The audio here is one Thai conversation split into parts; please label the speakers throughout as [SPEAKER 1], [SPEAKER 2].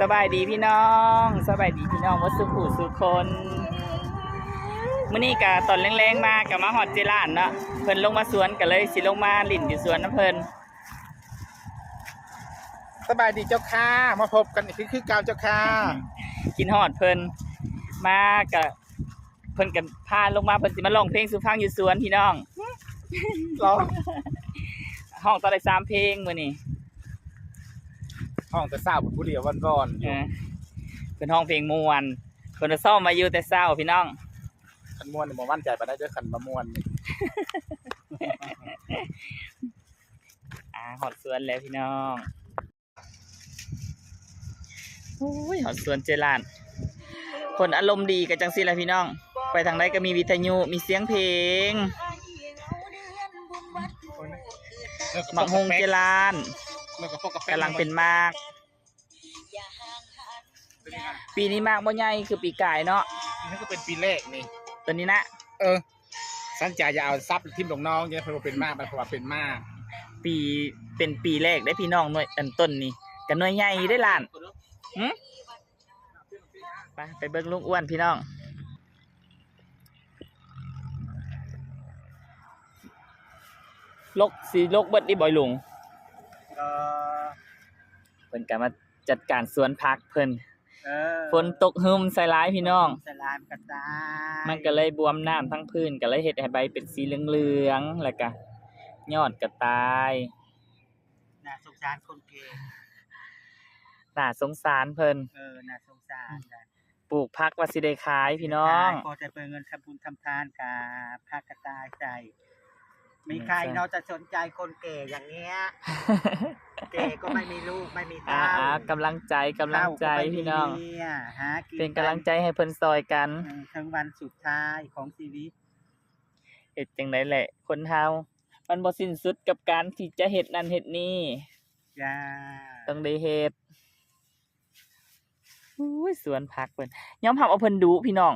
[SPEAKER 1] สบายดีพี่น้องสบายดีพี่น้องวัดสุขุสุคนมื่อนี้กะตอนแรงๆมากับมาหอดเจร้านเนาะเพิ่นลงมาสวนกันเลยสิลงมาลิ่นอยู่สวนน้ำเพิ่น
[SPEAKER 2] สบายดีเจ้าค่ะมาพบกันอีกคือคือเก่าเจ้าค่ะ
[SPEAKER 1] กินหอดเพิ่นมากะเพิ่นกันพาลงมาเพิ่นสิมาร้องเพลงสุฟังอยู่สวนพี่น้อง
[SPEAKER 2] ร้อง
[SPEAKER 1] ห้องตอนได้สามเพลงมื้อนี้
[SPEAKER 2] ห้องแต่เศร้าผู้เดียววันก่อนๆอ
[SPEAKER 1] เอยู่อเพิ่นห้องเพลงม่วนเพิ่นจะซ่อมมาอยู่แต่เช้าพี่น้อง
[SPEAKER 2] ขันมวนนี่บ่มั่นใจปานได้เด้อขันมามวนนี่
[SPEAKER 1] อ่าหอดสวนแล้วพี่น้องโอ้ยหอดสวนเจรานคนอารมณ์ดีกันจังสิแหละพี่น้อง ไปทางใดก็มีวิทยุมีเสียงเพลงหมักฮงเจราน
[SPEAKER 2] แล้วก็พวกกาแฟ
[SPEAKER 1] กำลังเป็นมาก ปีนี้มากบ่ใหญ่คือปีกายเนาะ
[SPEAKER 2] นี่ก็เป็นปีแรกนี่
[SPEAKER 1] ตอนนี้นะ
[SPEAKER 2] เออ สัญญาอย่าเอาซับทิมลงน้องอย่าเพิ่นว่าเป็นมากมันเพราะว่าเป็นมาก
[SPEAKER 1] ปีเป็นปีแรกได้พี่น้องหน่วยอันต้นนี่กันหน่วยใหญ่ได้ล้านหึไปไปเบิ่งลุงอ้วนพี่น้องลกสีลกเบิดดิบ่อยลุง
[SPEAKER 2] เออ
[SPEAKER 1] เพิ่นก็มาจัดการสวนผักเพิ่น
[SPEAKER 2] เออ
[SPEAKER 1] ฝนตกหึมใส่ร้ายพี่น้อง
[SPEAKER 2] สลามกระจาย
[SPEAKER 1] มันก็เลยบวมน้ำทั้งพื้นก็เลยเฮ็ดให้ใบเป็นสีเหลืองๆแล้วก็ยอดก็ตาย
[SPEAKER 2] น่าสงสารคนเก่ง
[SPEAKER 1] น่าสงสารเพิ่น
[SPEAKER 2] เออน่าสงสารนะ
[SPEAKER 1] ปลูกผักว่าสิได้ขายพี่น้อง
[SPEAKER 3] พอจะเปิดเงินทำบุญทำทานกับภาคกระจายใจ มี
[SPEAKER 1] อืม
[SPEAKER 3] ใคร
[SPEAKER 1] ใช่
[SPEAKER 3] เนาะจะสนใจคนเก๋อย่างเงี้ย เก๋ก็ไม่มีลูกไม่มี
[SPEAKER 1] อ่า
[SPEAKER 3] เต้า
[SPEAKER 1] อ่ากำลังใจกำลังใจ
[SPEAKER 3] เต้าก็ไม่มี
[SPEAKER 1] พี่น้อง
[SPEAKER 3] เนี่ยหากิน
[SPEAKER 1] เป็นกำลังใจให้เพิ่นซอยกัน
[SPEAKER 3] อืมถึงวันสุดท้ายของชีวิต
[SPEAKER 1] เฮ็ดจังไดแหละ คนเฮามันบ่สิ้นสุดกับการที่จะเฮ็ดนั่นเฮ็ดนี่
[SPEAKER 3] จ้า
[SPEAKER 1] ต้องได้เฮ็ดอุ้ยสวนผักเพิ่นยอมรับเอาเพิ่นดุพี่น้อง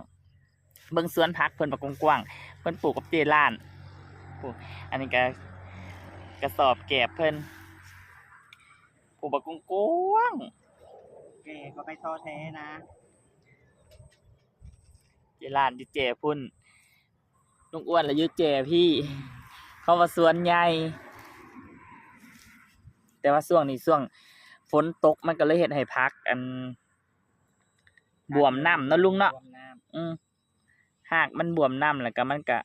[SPEAKER 1] เบิ่งสวนผักเพิ่นบักกว้างๆเพิ่นปลูกกับเจล้าน ปลูกอันนี้ก็กระสอบแกบเพิ่นปลูกบักกว้าง
[SPEAKER 3] เก๋ก็ไม่ท้อแท้นะ
[SPEAKER 1] ๆเจล้านอยู่แจพุ่นลุงอ้วนแล้วอยู่แจพี่ เขาว่าสวนใหญ่แต่ว่าช่วงนี้ช่วงฝนตกมันก็เลยเฮ็ดให้พัก อัน บวมน้ำเนาะลุงเนาะ
[SPEAKER 3] รวมน้
[SPEAKER 1] อืมหากมันบวมน้ำแล้วก็มันก็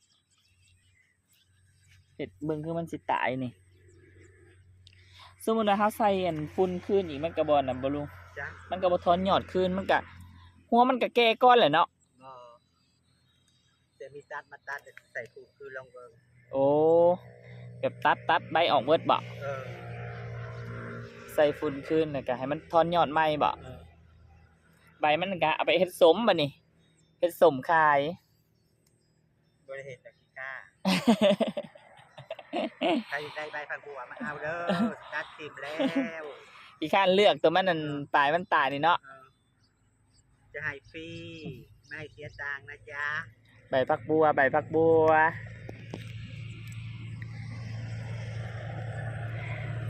[SPEAKER 1] เห็ดเบิ่งคือมันสิตายนี่ สมมุติว่าเฮาใส่อันฝุ่นคืนอีกมันก็บ่นำบ่ลุงำ
[SPEAKER 3] จ้า
[SPEAKER 1] มันก็บ่ทอนยอดคืนมันก็หัวมันก็แก่ก่อนแหละเนาะ
[SPEAKER 3] เออจะมีตัดมาตัดใส่ถูกคือลองเบิง
[SPEAKER 1] โอ้แบบตัดตัดใบออกเบิดบ่
[SPEAKER 3] เออ
[SPEAKER 1] ใส่ฝุ่นคืนแล้วก็ให้มันทอนยอดใหม่บ่
[SPEAKER 3] เออ
[SPEAKER 1] ใบมันก็เอาไปเฮ็ดสมบัดนี้เฮ็ดสมขาย
[SPEAKER 3] บริเหตุจากขี้ข้า ใครได้ใบผักบัวมาเอาเด้อตัดทิมแล้ว
[SPEAKER 1] อีข้านเลือกตัวมันนั่นปลายมันตายนี่เนาะ
[SPEAKER 3] เออจะให้ฟรีไม่ให้เสียตังค์นะจ๊ะ
[SPEAKER 1] ใบพักบัว ใบพักบัว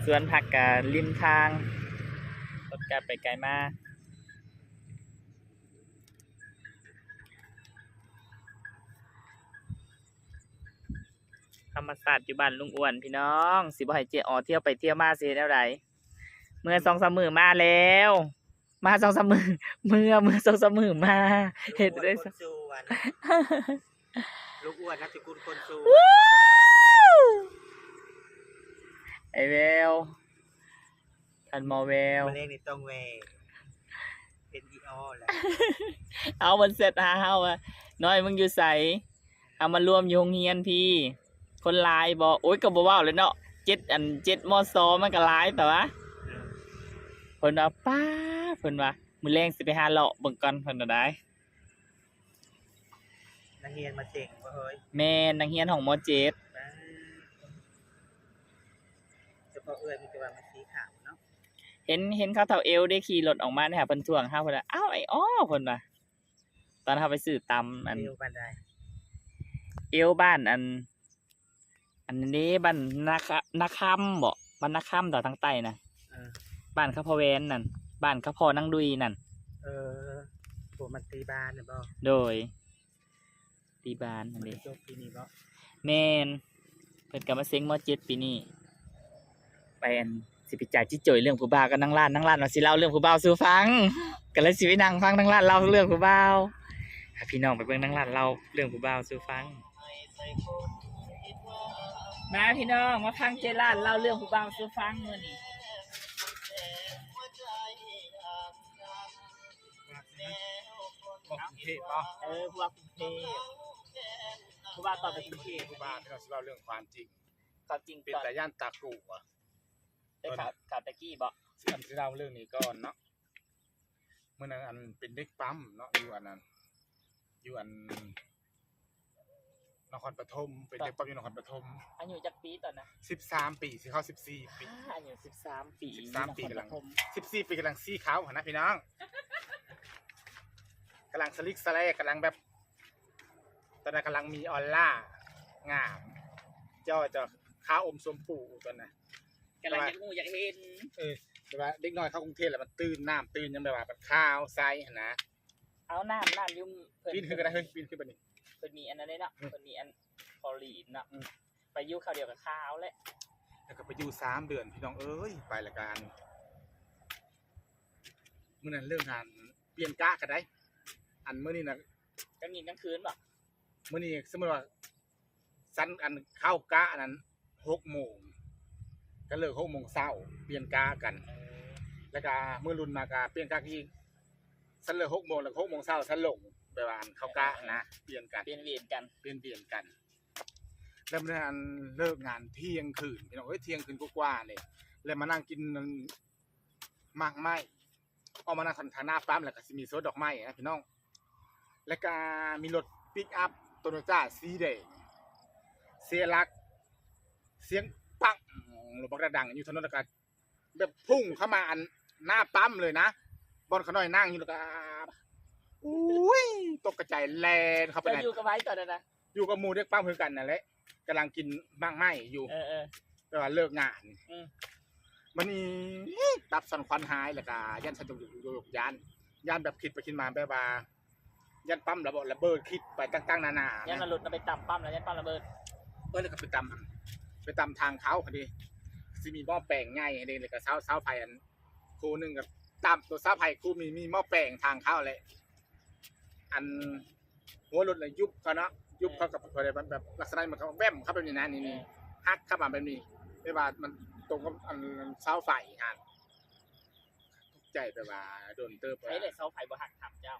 [SPEAKER 1] สวนผักกับริมทางรถกลับไปไกลมาก ธรรมศาสตร์อยู่บ้านลุงอ้วนพี่น้อง สิบ่ให้เจออเที่ยวไปเที่ยวมาสิเฮ็ดแนวใดเมื่อสองสามมือมาแล้ว มาสองสามมือเมื่อเมื่อสองสามมือมา เห็ดได้
[SPEAKER 3] ลูกอ้วนคนสวนลูกอ้วนนะสกุลคนสวน
[SPEAKER 1] ไอเวลทันมอเวล
[SPEAKER 3] มาเล่นในตรงเวเป็นอีออแหละ
[SPEAKER 1] เอามันเสร็จหาเฮาอะน้อยมึงอยู่ใสเอามารวมอยู่โรงเรียนพี่ คนหลายบอกโอ้ยก็บ่เว้าเลยเนาะเจ็ดอันเจ็ดมอซอมันก็หลายแต่ว่าเพิ่นว่าป้าเพิ่นว่ามื้อแรงสิไปหาเลาะเบิ่งก่อนเพิ่นว่าได้
[SPEAKER 3] นักเรียนมาเจ๋งว่าเฮ้ย
[SPEAKER 1] แม่นนักเรียนของมอเจ็ด
[SPEAKER 3] บ้าเฉพาะเอื้อยมีแต่ว่ามันสีขาวเนาะ
[SPEAKER 1] เห็นเห็นเขาเท่าเอวได้ขี่รถออกมาเนี่ยค่ะเพิ่นท่วงเฮาเพิ่นว่าอ้าวไอ้อ้อเพิ่นว่าตอนเฮาไปซื้อตำอัน
[SPEAKER 3] เร็วบันได
[SPEAKER 1] เอวบ้านอันอั นนี้บ้านนาคะนาคำบ่บ้านนาคำต่อทางใต้นะ
[SPEAKER 3] เออ
[SPEAKER 1] บ้านข้าพะแวนนั่นบ้านเขาพอนั่งดุยนั่น
[SPEAKER 3] เออผมมันตีบ้านนะบ่
[SPEAKER 1] โดย ตีบานนั่นเด้
[SPEAKER 3] จบปีนี้บ่
[SPEAKER 1] แม่นเพิ่นก็มาเซ็งมอเจ็ดปีนี้ไปอันสิไปจ่ายจิจ่อยเรื่องผู้บ่าวก็นั่งร้านนั่งร้านว่าสิเล่าเรื่องผู้บ่าวสู่ฟังก็เลยสิไปนั่งฟังนั่งร้านเล่าเรื่องผู้บ่าวให้พี่น้องไปเบิ่งนั่งร้านเล่าเรื่องผู้บ่าวสู่ฟัง มาพี่น้องมาฟังเจร้านเล่าเรื่องผู้บ่าวสู่ฟังมื้อนี้
[SPEAKER 2] บอกกรุงเทพเนาะ
[SPEAKER 1] เออผู้บ่าวกรุงเทพผู้บ่าวตอนไปกรุงเทพ
[SPEAKER 2] ผู้บ้านที่เราสิเล่าเรื่องความจริง
[SPEAKER 1] ความจริง
[SPEAKER 2] เป็น
[SPEAKER 1] ตอน
[SPEAKER 2] แต่ย่านตากูอะ
[SPEAKER 1] ได้ข่าวข่าวตะกี้บ่
[SPEAKER 2] ซึ่งอันที่เล่าเรื่องนี้ก่อนเนาะเมื่อนั้นอันเป็นเด็กปั๊มเนาะอยู่อันนั้นอยู่อัน นครปฐมเป็นเด็กปั๊มอยู่นครปฐม
[SPEAKER 1] อายุจักปีตอนนะ
[SPEAKER 2] สิบสามปีสิเข้าสิบสี่ปี
[SPEAKER 1] อายุสิบสามปี
[SPEAKER 2] 13ปีกำลัง
[SPEAKER 1] นครปฐม
[SPEAKER 2] สิบสี่ปีกำลังซี่ขาวหันนะพี่น้องกำลังสลิกสแลกกำลังแบบ ตอนนั้นกำลังมีออลล่างามเจ้าจะข้าวอมสมปูตอนนั้น
[SPEAKER 1] กำลังจะงูอยากเห็น
[SPEAKER 2] เออแต่ว่าเด็กน้อยเข้ากรุงเทพแล้วมันตื่นน้ำตื่นยังแบบว่ามันข้าวไซหั้นนะ
[SPEAKER 1] เอาน้ำน้ำยุ่มเพิ่
[SPEAKER 2] ปีนขึ้นก็ได้เฮ้ยปีนขึ้นไปนี่
[SPEAKER 1] เพิ่นมีอันนั้นได้เนาะ
[SPEAKER 2] อืม
[SPEAKER 1] เพิ่นมีอันพอลีนเนาะ
[SPEAKER 2] อืม
[SPEAKER 1] ไปอยุ่ข้าวเดียวกับข้าวแหละ
[SPEAKER 2] แล้วก็ไปอยู่สามเดือนพี่น้องเอ้ยไปละกันเมื่อนั้นเรื่องงานเปลี่ยนกะกันได้ อันเมื่อนี้นะ
[SPEAKER 1] กลางกินกลางคืนบ่
[SPEAKER 2] เมื่อนี้สมมติว่าสั้นอันเข้ากะอันนั้นหกโมงก็เลิกหกโมงเช้าเปลี่ยนกะกัน
[SPEAKER 1] เออ
[SPEAKER 2] แล้วก็เมื่อรุ่นมากะเปลี่ยนกะอีกสันเลิกหกโมงแล้วหกโมงเช้าสันลง ไปวาอันเข้ากะนะเปลี่ยนกัน
[SPEAKER 1] เปลี่ยนเวียนกัน
[SPEAKER 2] เปลี่ยนเปลี่ยนกันแล้วเมื่อนั้นเลิกงานเที่ยงคืนพี่น้องเอ้ยเที่ยงคืนกว่าๆเลยแล้วมานั่งกินหมากไม้ออกมานั่งทางหน้าปั๊มแล้วก็สิมีโซดดอกไม้นะพี่น้อง แล้วก็มีรถปิกอัพโตโยต้าสีแดงเสียหลัก เสียงปังรถบักระดังอยู่ถนนแล้วก็แบบพุ่งเข้ามาอันหน้าปั๊มเลยนะบอลเขาน้อยนั่งอยู่แล้วก็ อุ้ยตกกระจายแลนเข้าไป
[SPEAKER 1] จะ
[SPEAKER 2] ใน
[SPEAKER 1] อยู่กับไว้ตอนนั้นนะ
[SPEAKER 2] อยู่กับหมูเด็กปั๊มคือกันนั่นแหละกำลังกินบ้างไม้อยู่
[SPEAKER 1] เออเออ
[SPEAKER 2] แต่ว่าเลิกงาน
[SPEAKER 1] อืม
[SPEAKER 2] มันนี่ตับสันควันหายแล้วก็ยันสันจุกโยกยานยานแบบคิดไปคิดมาแบบว่ายันปั๊มระเบิดระเบิดคิดไปตั้งๆนานา
[SPEAKER 1] ยันนรถเอาไปต่ำปั๊มแล้วยันปั๊มระเบิด
[SPEAKER 2] เออแล้วก็ไปตำไปตำทางเขาพอดีสิมีหม้อแปลงง่ายอันนี้เลยก็เช้าเช้าไผ่อันครูหนึ่งกับตามตัวเช้าไผ่ครูมีมีหม้อแปลงทางเข้าเลย อันหัวรถเลยยุบเขาเนาะยุบเขากับอะไรแบบแบบลักษณะมันเขาแวมเข้าไปในนั้นนี่นี่ฮักเข้ามาแบบนี้ไม่ว่ามันตรงกับอันเสาไฟฮะทุกใจไปว่าโดนเติบ
[SPEAKER 1] ใช้เลยเสาไฟบ่หักทำเจ้า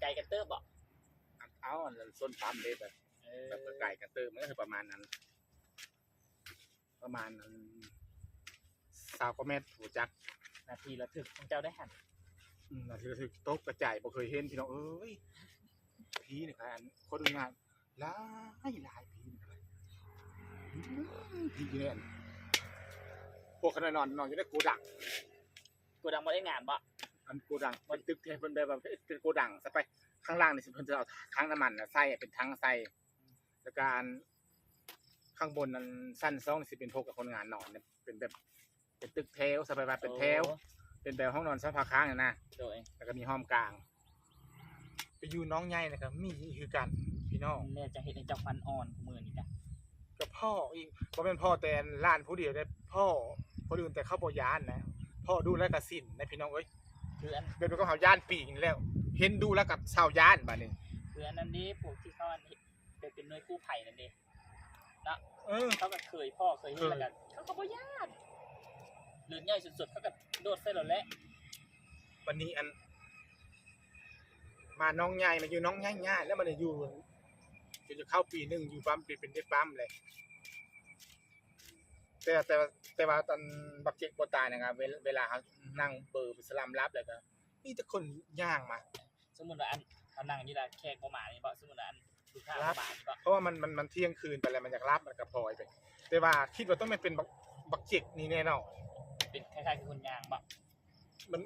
[SPEAKER 1] ไก่กันเตอร์บ่
[SPEAKER 2] เอาอันนั้นส้นปั๊มเลยแบบ
[SPEAKER 1] เออ
[SPEAKER 2] แบบไก่กระเติมมันก็คือประมาณนั้น ประมาณนั้นสาวก็แม่ถูจัก
[SPEAKER 1] นาทีละถึกของเจ้าได้หัน
[SPEAKER 2] อืมนาทีละถึกโต๊ะกระจายบ่เคยเห็นพี่น้องเอ้ยผีนี่ครับคนดูงานหลายหลายผีนี่ครับอืมผีเนี่ยพวกขนอยนอนนอนอยู่ในโกูดัง
[SPEAKER 1] กูดังบ่ได้งานบ่
[SPEAKER 2] อันโกดังมันตึกที่เพิ่นแบบว่าเป็นโกดังซะไปข้างล่างนี่สิเพิ่นจะเอาถังน้ำมันน่ะใส่เป็นถังใส่แล้วก็อันข้างบนนั้นสั้นซองนี่สิเป็นพวกกับคนงานนอนเนี่ยเป็นแบบเป็นตึกแถวสบายๆเป็นแถว
[SPEAKER 1] โอ้
[SPEAKER 2] เป็นแบบห้องนอนซักผ้าค้างน่ะนะ
[SPEAKER 1] โดย
[SPEAKER 2] แล้วก็มีห้องกลาง ไปอยู่น้องใหญ่นะครับมีคือกันพี่น้อง
[SPEAKER 1] แม่จะเห็นในเจ้าฟันอ่อนของมือนี่จ้ะ
[SPEAKER 2] กับพ่ออีกบ่เป็นพ่อแต่ล้านผู้เดียวได้พ่อคนอื่นแต่เข้าบ่ยานนะพ่อดูแลกสินนะพี่น้องเอ้ย
[SPEAKER 1] คืออัน
[SPEAKER 2] เดี๋ยวก็เฮาย่านปีกนี่แล้ว เห็นดูแล้วกับชาวย่านบัดนี้
[SPEAKER 1] คืออันนั้นดิพวกที่เขาอันนี้เป็นเป็นหน่วยกู้ภัยนั่นดิ
[SPEAKER 2] เออ
[SPEAKER 1] เขาก็เคยพ่อเคยเห็นแล้วกันเขาก็บ่ญาติ หรือใหญ่สุดๆเขาก็โดดใส่รถแล้ว
[SPEAKER 2] วันนี้อัน มาน้องใหญ่มาอยู่น้องใหญ่ง่ายแล้วมันอยู่จนจะเข้าปีหนึ่งอยู่ปั๊มเป็นเป็นได้ปั๊มเลย แต่แต่ว่าแต่ว่าตอนบักเจ็กบตายนะครับเวลาเวลาเขานั่งเบอร์สลัมรับเลยก็มีแต่คนย่างมา
[SPEAKER 1] สมมุติว่าอันเขานั่งอยู่ละแขกบ่มานี่บ่สมมุติว่าอันลูกค้า
[SPEAKER 2] ครับ
[SPEAKER 1] บ่มานี่บ่
[SPEAKER 2] เพราะว่ามันมันมันเที่ยงคืนไปแล้วมันอยากรับมันก็พลอยไป แต่ว่าคิดว่าต้องไม่เป็นบักบักเจ็กนี่แน่นอน
[SPEAKER 1] เป็นคล้ายๆกับคนยางบ่
[SPEAKER 2] มัน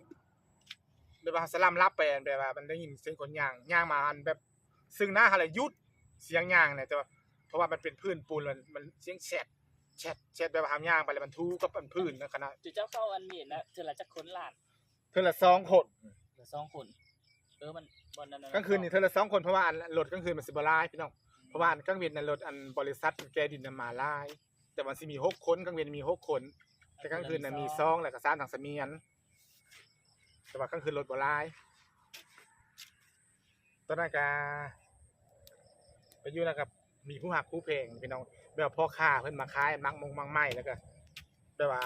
[SPEAKER 2] แบบว่าสลัมรับไปอันแบบว่ามันได้ยินเสียงคนย่างย่างมาอันแบบซึ่งหน้าอะไรยุดเสียงย่างเนี่ยแต่ว่าเพราะว่ามันเป็นพื้นปูนมันมันเสียงแฉดแฉดแฉดแบบว่าหามย่างไปแล้วมันทูกับอันพื้นนะขณะ
[SPEAKER 1] จุเจ้าเข้าอันนี้นะเจอละจักคนล้าน
[SPEAKER 2] เธอละสองคน
[SPEAKER 1] เหลือสองคนเออมันบอลนั้น
[SPEAKER 2] กลางคืนนี่เธอละสองคนเพราะว่าอันรถกลางคืนมันสิบลายพี่น้องเพราะว่าอันกลางเวียนในรถอันบริษัทแกดินน่ะมาลาย แต่มันสิมีหกคนกลางเวียนมีหกคน แต่กลางคืนน่ะมีซองแล้วก็ซ่านทางเสมียน แต่ว่ากลางคืนรถบ่หลายตอนนั้นก็ไปอยู่แล้วกับมีผู้หักผู้เพลงพี่น้องแบบพ่อค้าเพิ่นมาขายมักมงมังไม้แล้วก็แบบว่า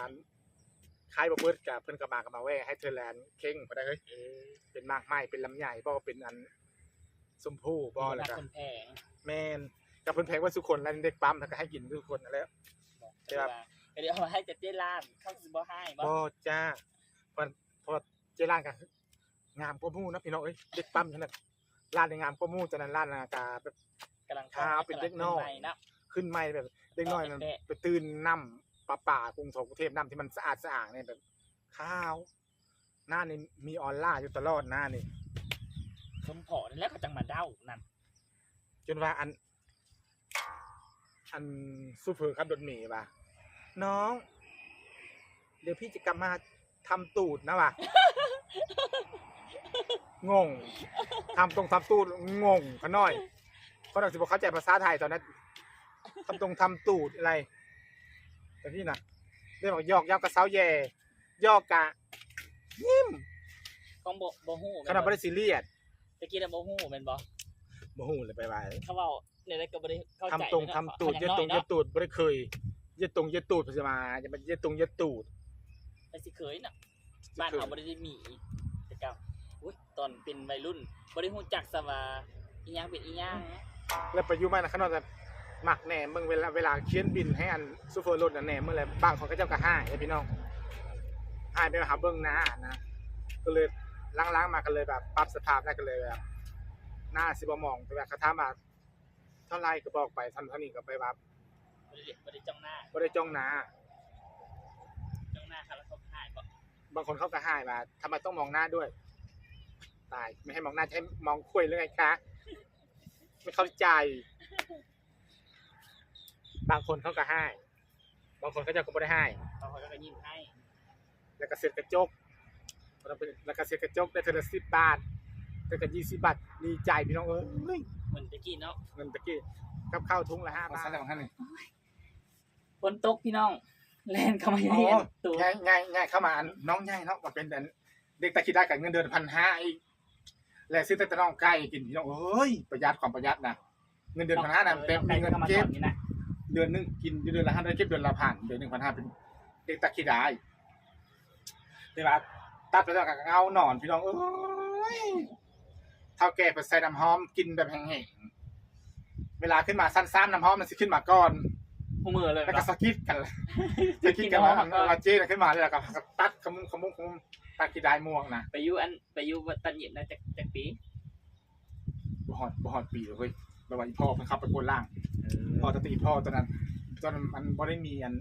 [SPEAKER 2] ขายบ่เบิดกับเพิ่นก็มาก็มาแว่ให้เธอแลนด์เข่งบ่ได้เฮ้ย
[SPEAKER 1] เออ
[SPEAKER 2] เป็นมากไม้เป็นลำไยบ่เป็นอันสมพู่บ่แล้วก็
[SPEAKER 1] คนแพง
[SPEAKER 2] แม่นกับเพิ่นแพงว่าทุกคนแล้วเด็กปั๊มแล้วก็ให้กินทุกคนนั่นแหล้วค รับ
[SPEAKER 1] เดี๋ยวเอามาให้เจ็ดเจ้ล้านเขาสิบ่ให้บ่
[SPEAKER 2] บ่จ้าเพราะเพราะเจร้านก็งามกว่าหมู่นะพี่น้องเอ้ยเด็กปั๊มขนาดร้านในงามกว่าหมู่จังนั้นร้านนากาแบบ
[SPEAKER 1] กำลัง
[SPEAKER 2] ขาวเป็นเด็กน้อยำ
[SPEAKER 1] ลังขึ้ใหม่นะ
[SPEAKER 2] ขึ้นใหม่แบบเด็กน้อยนั่น
[SPEAKER 1] แปะ
[SPEAKER 2] ไปตื่นน้ำป่าป่ากรุงเทพกรุงเทพน้ำที่มันสะอาดสะอาดเนี่ยแบบขาว หน้านี่มีออร่าอยู่ตลอดหน้านี่
[SPEAKER 1] สมพอนี่แล้วเขาจังมาเด้านั่น
[SPEAKER 2] จนว่าอัน อันซูเปอร์ครับรถเมย์ป่ะ น้อง เดี๋ยวพี่จะกลับมาทำตูดนะว่ะงงทำตรงทำตูดงงขน้อยเพราะเราสิบอกเข้าใจภาษาไทยตอนนั้นทำตรงทำตูดอะไร แต่พี่น่ะเรียกว่ายอกยอกกระเซ้าแย่ยอกกะยิ้ม
[SPEAKER 1] ของบ่บ่ฮู้
[SPEAKER 2] ขนาดบริซีเรียส
[SPEAKER 1] ตะกี้น่ะบ่ฮู้แม่นบ่
[SPEAKER 2] โมโหเลยไปไป
[SPEAKER 1] เขาเว้าเนี่ยได้ก็บ่ได้เข้าใจ
[SPEAKER 2] ทำตรง
[SPEAKER 1] เนาะ
[SPEAKER 2] ทำตูด
[SPEAKER 1] ขา
[SPEAKER 2] เย็ดตรง
[SPEAKER 1] น้
[SPEAKER 2] เย็
[SPEAKER 1] อ
[SPEAKER 2] ดตูดไม่ได้เคยเย็ดตรงเย็ดตูดพจะมาจะมาเย็ดตรงเย็ดตูด
[SPEAKER 1] ไปสิเคยน่ะ บ้านเขาบ่ได้มีแต่ก็อุ้ยตอนเป็นวัยรุ่นบ่ได้ฮู้จักซะว่าอีหยังเป็นอีหยัง
[SPEAKER 2] แล้วไปอยู่มานะขนาดแบบหมักแหน่มึงเวลาเวลาเขียนบินให้อันซูเฟอร์รถน่ะแหน่เมื่อไรบางคนก็เจ้าก็ห้ายไอ้พี่น้องห้ายไปหาเบิ้งหน้านะก็เลยล้างๆมากันเลยแบบปรับสภาพได้กันเลยแบบหน้าสิบมองแต่แบบคาถามมาเท่าไรก็บอกไปทำเท่านี้ก็ไปแบบ
[SPEAKER 1] บ่ได้บ่ได้จ้องหน้า
[SPEAKER 2] ไม่ได้จ้องหน้า
[SPEAKER 1] จ้องหน้าเขาแล้วเขาหายบ่
[SPEAKER 2] บางคนเขาก็ห้ายมาทำไมต้องมองหน้าด้วย ตายไม่ให้มองหน้าจะให้มองคุยหรือไงคะไม่เข้าใจ บางคนเขาก็ห้ายบางคนเขาเจะก็ไม่ได้ห้าย
[SPEAKER 1] เขาเขาก็ยิ้มให้
[SPEAKER 2] แล้วก็เสร็จกระจกเราเป็นแล้วก็เสร็จกระจกได้เทอละสิบบาทแต่ก็ยี่สิบบาทดีใจพี่น้องเอ้ย
[SPEAKER 1] เหมือนตะกี้เนาะ
[SPEAKER 2] เงินตะกี้กับข้าวทุงละห้าบาทอะไรของท่านนี่
[SPEAKER 1] ฝนตกพี่น้องแล่นเข้ามาในเรียนตัว
[SPEAKER 2] ง่ายง่ายง่ายเข้ามาอันน้องง่ายเนาะมาเป็นอันเด็กตะกี้ได้กับเงินเดือนพันห้าอีกแล้วซื้อแต่น้องไก่กินพี่น้องเอ้ยประหยัดความประหยัดนะเงินเดือนพันห้านะเต็มมีเงินเก็บ
[SPEAKER 1] นี่นะ
[SPEAKER 2] เดือนหนึงกินเดือนละห้าได้เก็บเดือนละพันเดือนหนึ่งพันห้าเป็นเด็กตะกี้ได้แต่ว่าตัดไปแล้วก็เงาหนอนพี่น้องเอ้ยเท่าแก่ไปใส่น้ำหอมกินแบบแห้งๆเวลาขึ้นมาสั้นๆน้ำหอมมันสิขึ้นมาก่อน
[SPEAKER 1] หูมือเลย
[SPEAKER 2] แล้วก็สกิดกันสกิดกันว่าว่าเจ๊น่ะขึ้นมาแล้วก็ตัดขมุงขมุงขมุงตัดกีดายม่วงนะ
[SPEAKER 1] ไปอยู่อันไปอยู่ตันหยิบนะจากจากปี
[SPEAKER 2] บ่ฮอดบ่ฮอดปีเลยเฮ้ยแบบว่าอีพ่อเพิ่นขับไปโกนล่างพ่อตะตีพ่อตอนนั้นตอนนั้นมันบ่ได้มีอัน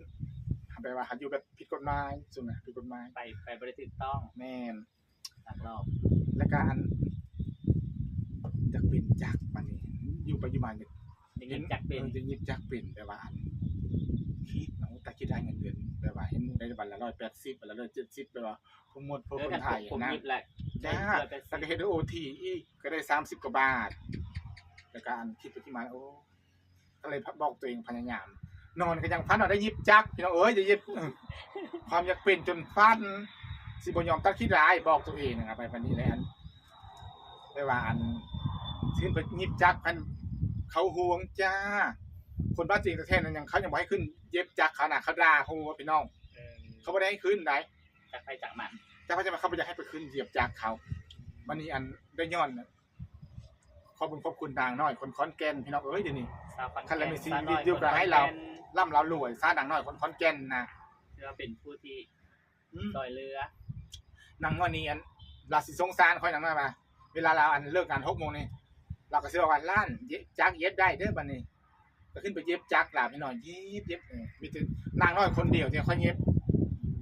[SPEAKER 2] แปลว่าหัดอยู่แบบผิดกฎหมายสุดนะผิดกฎหมาย
[SPEAKER 1] ไปไปบริสุทธิ์ต้อง
[SPEAKER 2] แม่น
[SPEAKER 1] หลักรอบ
[SPEAKER 2] แล้วก็อันจักเป็นจักบัดนี้อยู่ไปอยู่มาเนี่ย
[SPEAKER 1] อย่างนี้จากเป็น
[SPEAKER 2] ออจะยิบจักเป็นแปลว่าอัน คิดเนาะตะคิดได้เงินเดือนแปลว่าเห็นหมู่ได้บัตรละ180บัตรละ170แปลว่าพวกหมดพวก
[SPEAKER 1] เออ
[SPEAKER 2] คน
[SPEAKER 1] กัน
[SPEAKER 2] ไทย
[SPEAKER 1] ผม
[SPEAKER 2] นะ
[SPEAKER 1] หยิบแหละ
[SPEAKER 2] จ้า
[SPEAKER 1] ได้
[SPEAKER 2] แล้วก็เฮ็ดโอทีอีกก็ได้สามสิบกว่าบาทแล้วก็อันคิดไปที่มาโอ้ก็เลยบอกตัวเองพยายาม นอนก็ยังพันเอาได้ยิบจักพี่น้องเอ้ยจะยิบเออความอยากเป็นจนฟันสิบยอมตัดขี้ร้ายบอกตัวเองนะครับไปพันนี้เลยอันไม่ว่าอันขึ้นไปยิบจักพันเขาห่วงจ้า คนบ้านจริงประเทศนั้นยังเขายังไม่ให้ขึ้น เย็บจักขนาดเขาด่าเขาว่าพี่น้อง
[SPEAKER 1] เออ
[SPEAKER 2] เขาไม่ได้ให้ขึ้นไหน
[SPEAKER 1] จากไปจากมัน
[SPEAKER 2] แต่เขาจะมาเขาไปอยากให้ไปขึ้นเหยียบจากเขาวันนี้อันได้ย้อนน่ะขอบคุณขอบคุณทางน้อย คนคอนแก่นพี่น้องเอ้ยเดี๋ยวนี้
[SPEAKER 1] สาวฟัน
[SPEAKER 2] คันละมีซี
[SPEAKER 1] สาว
[SPEAKER 2] วิ
[SPEAKER 1] น้
[SPEAKER 2] ตอยู่กับให้เรา
[SPEAKER 1] คน
[SPEAKER 2] ล่ำเรารวยซาดังน้อยคนคอนแก่นนะ
[SPEAKER 1] แก่นถือว่าเป็นผู้ที่
[SPEAKER 2] อืม
[SPEAKER 1] ซอยเรือ
[SPEAKER 2] หนังวันนี้อันเราสิสงสารคอยหนังมามาเวลาเราอันเลิกงานหกโมงนี่เราก็สิบอกว่าล้านเย็บจักเย็บได้เด้อบัดนี้ ก็ขึ้นไปเย็บจักหลาพี่น้อยเย็บเย็บเออมีแต่นางน้อยคนเดียวที่ค่อยเย็บ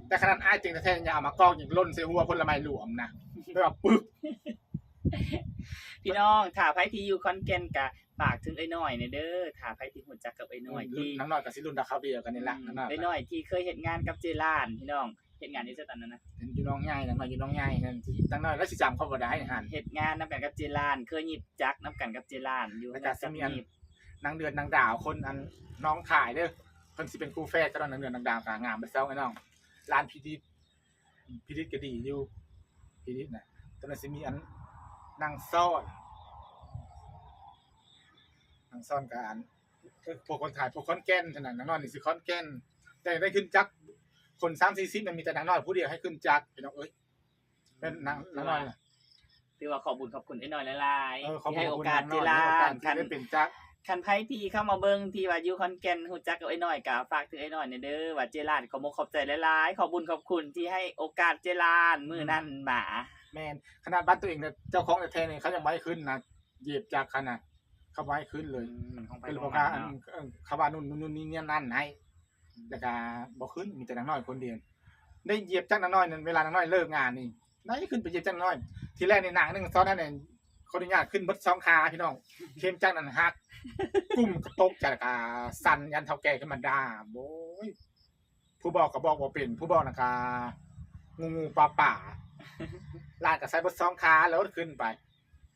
[SPEAKER 2] แต่ขนาดอ้ายจริงแท้ๆยังเอามากอกอย่างล้นใส่หัวพลไม้หลวมนะแบบปึก
[SPEAKER 1] พี่น้องถ่าไพ่ที่อยู่คอนแกนกะฝากถึงไอ้น้อยเนี่ยเด้อถ่าไพ่ที่หุ่นจักกับไอ้น้อยที่
[SPEAKER 2] น้องน้อยกับสิรุ่นดาวเขาวเดียวกันนี่แหละน้องน้อย
[SPEAKER 1] ไอ้น้อยที่เคยเห็นงานกับเจลานพี่น้องเฮ็ดงานอยู่ซะตอนนั้นนะ
[SPEAKER 2] เห็นอยู่น้องใหญ่นั่นมาอยู่น้องใหญ่นั่นสิตั้งน้อยแล้วสิจำเขาบ่ได้หัน
[SPEAKER 1] เฮ็ดงานนํกันกับเจราน เคยหยิบจักนํกันกับเจรานอยู่
[SPEAKER 2] แล้วก็สิมีอั น
[SPEAKER 1] หยิบ
[SPEAKER 2] นางเดือนนางดาวคนอันน้องขายเด้อเพิ่นสิเป็นครูแฟร์ก็นางเดือนนางดาวกางามไปเซาไอ้น้องร้านพิดิษพิดิษก็ดีอยู่พิดิษน่ะตอนนั้นสิมีอันนางซ่อนนางซ่อนกับอันพวกคนขายพวกคอนแก่นเท่านั้นนางน้อยนี่สิคอนแก่นแต่ได้ขึ้นจักคน3 40มันมีแต่นางน้อยผู้เดียวให้ขึ้นจักพี่น้องเอ้ยเป็นนางนางน้อยน่ะ
[SPEAKER 1] ถือว่าขอบคุญขอบคุณไอ้น้อยหลาย
[SPEAKER 2] เออ
[SPEAKER 1] ๆ
[SPEAKER 2] ขอบ
[SPEAKER 1] ที่
[SPEAKER 2] คุณ
[SPEAKER 1] ให้โอกาส
[SPEAKER 2] น
[SPEAKER 1] เจ
[SPEAKER 2] ง
[SPEAKER 1] ราน
[SPEAKER 2] ที่
[SPEAKER 1] คัน
[SPEAKER 2] ได้เป็นจัก
[SPEAKER 1] คันไผที่เข้ามาเบิ่งที่ว่าอยู่ขอนแก่นฮู้จักกับไอ้น้อยก็ฝากถึงไอ้น้อยหน่อยเด้อว่าเจรานขอมกขอบใจหลายๆขอบคุญขอบคุณที่ให้โอกาสเจรานมื้อนั้นหมา
[SPEAKER 2] แมนขนาดบ้านตัวเองเนี่ยเจ้าของแท้ๆเนี่ยเขายังไม่ให้ขึ้นนะเหยียบจากขนาดเขาไม่ให้ขึ้นเลย
[SPEAKER 1] มันของไป
[SPEAKER 2] คือ
[SPEAKER 1] ข
[SPEAKER 2] บ
[SPEAKER 1] อ
[SPEAKER 2] องก
[SPEAKER 1] มั
[SPEAKER 2] ว่านอัน
[SPEAKER 1] เนาะ
[SPEAKER 2] เอิ่มเขาว่านู่นนู่นนี่เนี่ยนั่นให้แล้วก็บ่ขึ้นมีแต่นางน้อยคนเดียวได้เหยียบจากนางน้อยนั่นเวลานางน้อยเลิกงานนี่ได้ขึ้นไปเหยียบจากนางน้อย ทีแรกในหนังหนึงซ้อนนั่นเนี่ย คนอนุญาตขึ้นเบดสองขาพี่น้อง เข้มจากนั้นหัก กุ้มกระตกจากกาสั่นยันเท่าแก่ขึ้นมาด่าโอ้ยผู้บอกก็บอกว่าเป็น ผู้บอกนะกางูงูปลาป่าลาดกับไซเบอร์สองขาแล้วขึ้นไป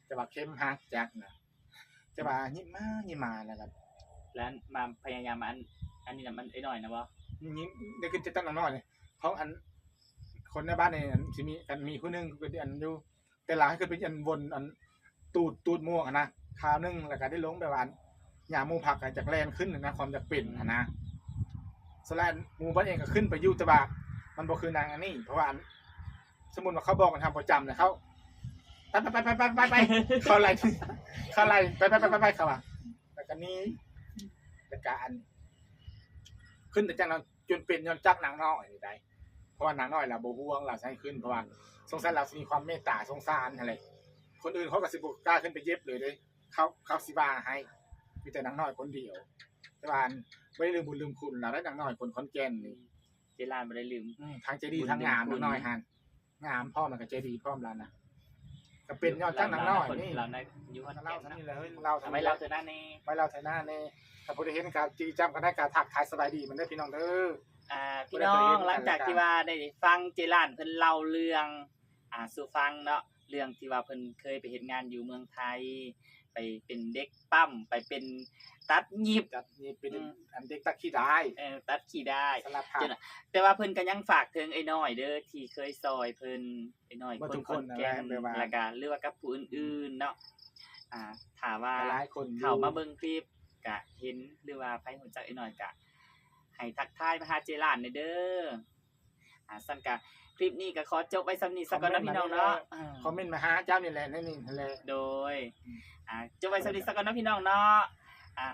[SPEAKER 2] จะว่าเข้มฮักแจ็คนะจะว่ายิ้มมายิ้มมาแล้วกัน
[SPEAKER 1] แล้วมาพยายามมาอัน อันนี้น่ะมันไอ้น้อยนะบ่
[SPEAKER 2] ยิ้มได้ขึ้นจะตั้งน้อยเลยเพราะอัน คนในบ้านเนี่ยจะมีกันมีคนหนึงเป็นอันอยู่แต่หลังให้ขึ้นไปอันวนอัน ตูดตูดม่วงอะนะคราวหนึงแล้วก็ได้ลงไปวาอันยาหมูผักอะจากแลนขึ้นนะความจะเป็นอะนะสแลนมูบ้านเองก็ขึ้นไปยุ่ต่ว่ามันบ่คือนางอันนี้ เพราะว่าอันสมมุติว่าเขาบอกกันทำประจำนี่ยเขาไปไปไปไปไปไปเขาไล่เขาไล่ไปไปไปไปไปเขาอะแล้วก็นี้แล้วก็อันขึ้นแต่จังนั้นจนเป็นยอนจักนางน้อยนี่ได้เพราะว่านางน้อยเราโบห่วงเราใช้ขึ้นเพราะว่าสงสารเราสิมีความเมตตาสงสารอะไร คนอื่นเขาก็สิบกล้าขึ้นไปเย็บเลยเด้เขาเขาสิบาให้มีแต่นางน้อยคนเดียวแต่ว่าอันไม่ลืมบุญลืมคุณเราได้นางน้อยคนคอนแก่นนี่
[SPEAKER 1] เจรานบ่ได้ลืม
[SPEAKER 2] อืมทางเจดีย์ทางงามนางน้อยหันงามพ่อมันกับเจดีย์พร้อมแล้วนะก็เป็นยอดจักนางน้อยนี่
[SPEAKER 1] เราได้อยู่ขอน
[SPEAKER 2] เล่า
[SPEAKER 1] แก่น
[SPEAKER 2] ทั้ง
[SPEAKER 1] เนาะ
[SPEAKER 2] นี้เลยเฮ้ยเล่าทั้
[SPEAKER 1] ทำ
[SPEAKER 2] ง
[SPEAKER 1] ไม
[SPEAKER 2] นี้
[SPEAKER 1] เรา
[SPEAKER 2] เรา
[SPEAKER 1] เจอหน้านี่
[SPEAKER 2] ไว้เราไทยหน้าเน่ถ้าผู้ใดเห็นการจีจำกันได้การทักทายสบายดีมันได้อพี่น้องเด้อ
[SPEAKER 1] อ่าพี่น้องหลังจากที่ว่าได้ฟังเจรานเพิ่นเล่าเรื่อง อ่าสู่ฟังเนาะ เรื่องที่ว่าเพิ่นเคยไปเฮ็ดงานอยู่เมืองไทย ไปเป็นเด็กปั๊มไปเป็นตัดหยิบ
[SPEAKER 2] จัดนี่เป็น
[SPEAKER 1] อืม
[SPEAKER 2] อันเด็กตะขี้ได้
[SPEAKER 1] เออตัดขี่ได้
[SPEAKER 2] สลับผัก
[SPEAKER 1] จน แต่ว่าเพิ่นก็ยังฝากถึงไอ้น้อยเด้อที่เคยซอยเพิ่นไอ้น้อย
[SPEAKER 2] บ่
[SPEAKER 1] คน
[SPEAKER 2] ทุก
[SPEAKER 1] ค
[SPEAKER 2] คน
[SPEAKER 1] น
[SPEAKER 2] นะ
[SPEAKER 1] แก่น
[SPEAKER 2] แม่นว่า
[SPEAKER 1] แล้วก็หรือว่ากับผู้อื่นๆเนาะอ่าถามว่า
[SPEAKER 2] หลายคนอยู่
[SPEAKER 1] เข้ามาเบิ่งคลิปก็เห็นหรือว่าไผฮู้จักไอ้น้อยก็ให้ทักทายมาหาเจรานหน่อยเด้ออ่าซั่นก็ คลิปนี้ก็ขอจบไว้สำนี้สักก่อนเนาะพี่น้องเนาะอ่า
[SPEAKER 2] คอมเมนต์มาหาเจ้านี่แหละนั่นนี่นั่นแหละ
[SPEAKER 1] โดยอ่าจบไว้สำนี้สักก่อนเนาะพี่น้องเนาะอ่า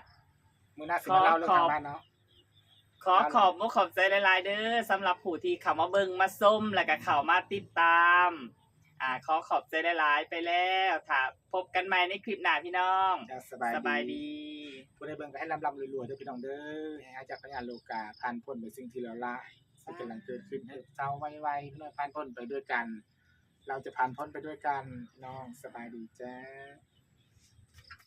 [SPEAKER 2] มื้อหน้าสิมาเล่าเรื่อง
[SPEAKER 1] ขอ
[SPEAKER 2] ทางบ้านเนาะ
[SPEAKER 1] ขอขอบมุกขอบใจหลาย ๆ เด้อสำหรับผู้ที่เข้ามาเบิ่งมาส้มแล้วก็เข้ามาติดตาม อ่า ขอขอบใจหลาย ๆ ไปแล้วถ้าพบกันใหม่ในคลิปหน้าพี่น้อง
[SPEAKER 2] จะสบาย
[SPEAKER 1] สบายดี
[SPEAKER 2] ผู้ใดเบิ่งก็ให้ลำลำรวยๆเด้อพี่น้องเด้อให้หายจากพยานโลกาผ่านพ้นไปสิ่งที่เราละ ที่กำลังเกิดขึ้นให้เจ้าไวๆพี่น้องผ่านพ้นไปด้วยกัน เราจะผ่านพ้นไปด้วยกันน้องสบายดีจ้า